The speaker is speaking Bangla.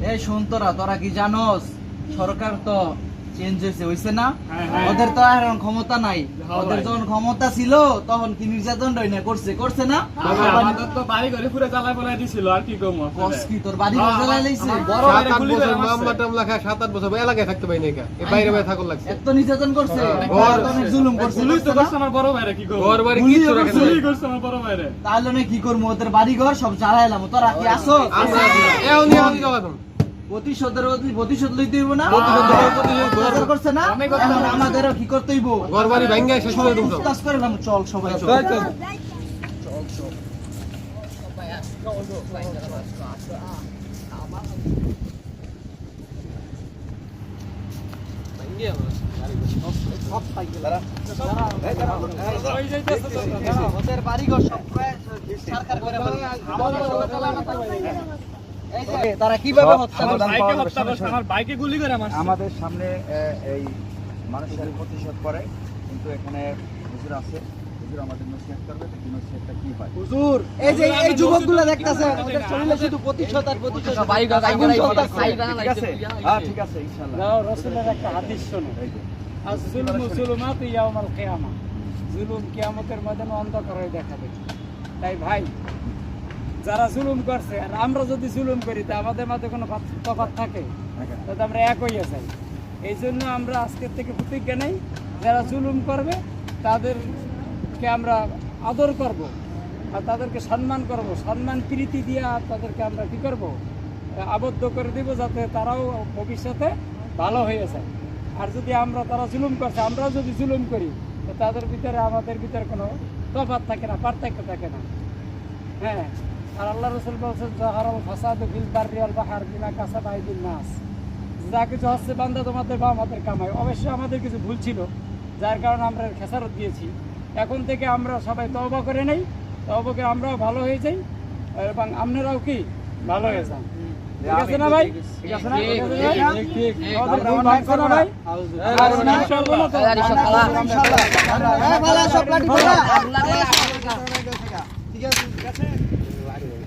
এই শুন তোরা তোরা কি জানোস? সরকার তো চেঞ্জ হয়েছে হইছে না? হ্যাঁ, হ্যাঁ। ওদের তো এখন ক্ষমতা নাই। হ্যাঁ, ওদের যখন ক্ষমতা ছিল তখন কি নির্যাতন রই না করছে করছে না? বাবা, আমাদের তো বাড়ি ঘরে পুরো জ্বালায় পলাই দিছিল আর কি কম কস কি তোর বাড়ি ঘর জ্বালাই লাইছে? বড় গুলি করে মামলা টামলা খায় সাত আট বছর এলাকায় থাকতে পারি না এই বাইরে বাইরে থাকুন লাগছে। এত নির্যাতন করছে। ঘর জুলুম করছে গুলি তো করছে আমার বড় ভাইরে কি করব? ঘর বাড়ি কিচ্ছু করছে। রাখে গুলি করছে আমার বড় ভাইরে। তাহলে কি করব? ওদের বাড়ি ঘর সব জ্বালাইলাম তোরা কি আসো আছে আছে তুমি প্রতিশোধের প্রতিশোধ লইতে হইব না প্রতিশোধ লইতে- প্রতিশোধ অত্যাচার করছে না আমি করতাম এখন না। আমাদেরও কি করতে হইব ঘর ভাঙ্গা শেষ করে দেবো কাজ করে চল সবাই চল চল, চল। ওই যাইতেছে তো। ওদের বাড়ি ঘর সব সরকার করে তারা কীভাবে হত্যা করছে? বাইকে হত্যা করছে, আমার বাইকে গুলি করে মারছে। আমাদের সামনে এই মানুষের প্রতিশোধ করে কিন্তু এখানে হুজুর আছে। হুজুর আমাদের নসিহত করবে দেখি নসিহতটা কি হয়? হুজুর এই যে এই যুবকগুলো দেখতাছেন ওদের শরীরে শুধু প্রতিশোধ আর প্রতিশোধ। জ্বলতাছে। ঠিক আছে। হ্যাঁ ঠিক আছে ইনশাআল্লাহ। দাও রসুলের একটা হাদিস শোনো। কিয়ামা। জুলুম কিয়ামতের ময়দানে অন্ধকার হয়ে দেখাবে তাই ভাই যারা জুলুম করছে আর আমরা যদি জুলুম করি তা আমাদের মাঝে কোনো তফাত থাকে। তাতে আমরা এক হইয়া যাই। এই জন্য আমরা আজকের থেকে প্রতিজ্ঞা নেই যারা জুলুম করবে তাদেরকে আমরা আদর করব আর তাদেরকে সম্মান করব। সম্মান প্রীতি দিয়ে আর তাদেরকে আমরা কী করব? আবদ্ধ করে দিব যাতে তারাও ভবিষ্যতে ভালো হয়ে যায়। আর যদি আমরা তারা জুলুম করছে আমরাও যদি জুলুম করি তো তাদের ভিতরে আমাদের ভিতরে কোনো তফাত থাকে না পার্থক্য থাকে না। হ্যাঁ। আর আল্লাহ রসুল বলছেন জাহারাল ফাসাদ ফিল বাররি ওয়াল বাহার বিমা কাসাব আইদিন নাস যা কিছু হচ্ছে বান্দা তোমাদের বা আমাদের কামাই অবশ্যই আমাদের কিছু ভুল ছিল যার কারণে আমরা খেসারত দিয়েছি এখন থেকে আমরা সবাই তওবা করে নেই করে আমরাও ভালো হয়ে যাই এবং আপনারাও কি ভালো হয়ে যান ঠিক আছে না ভাই ঠিক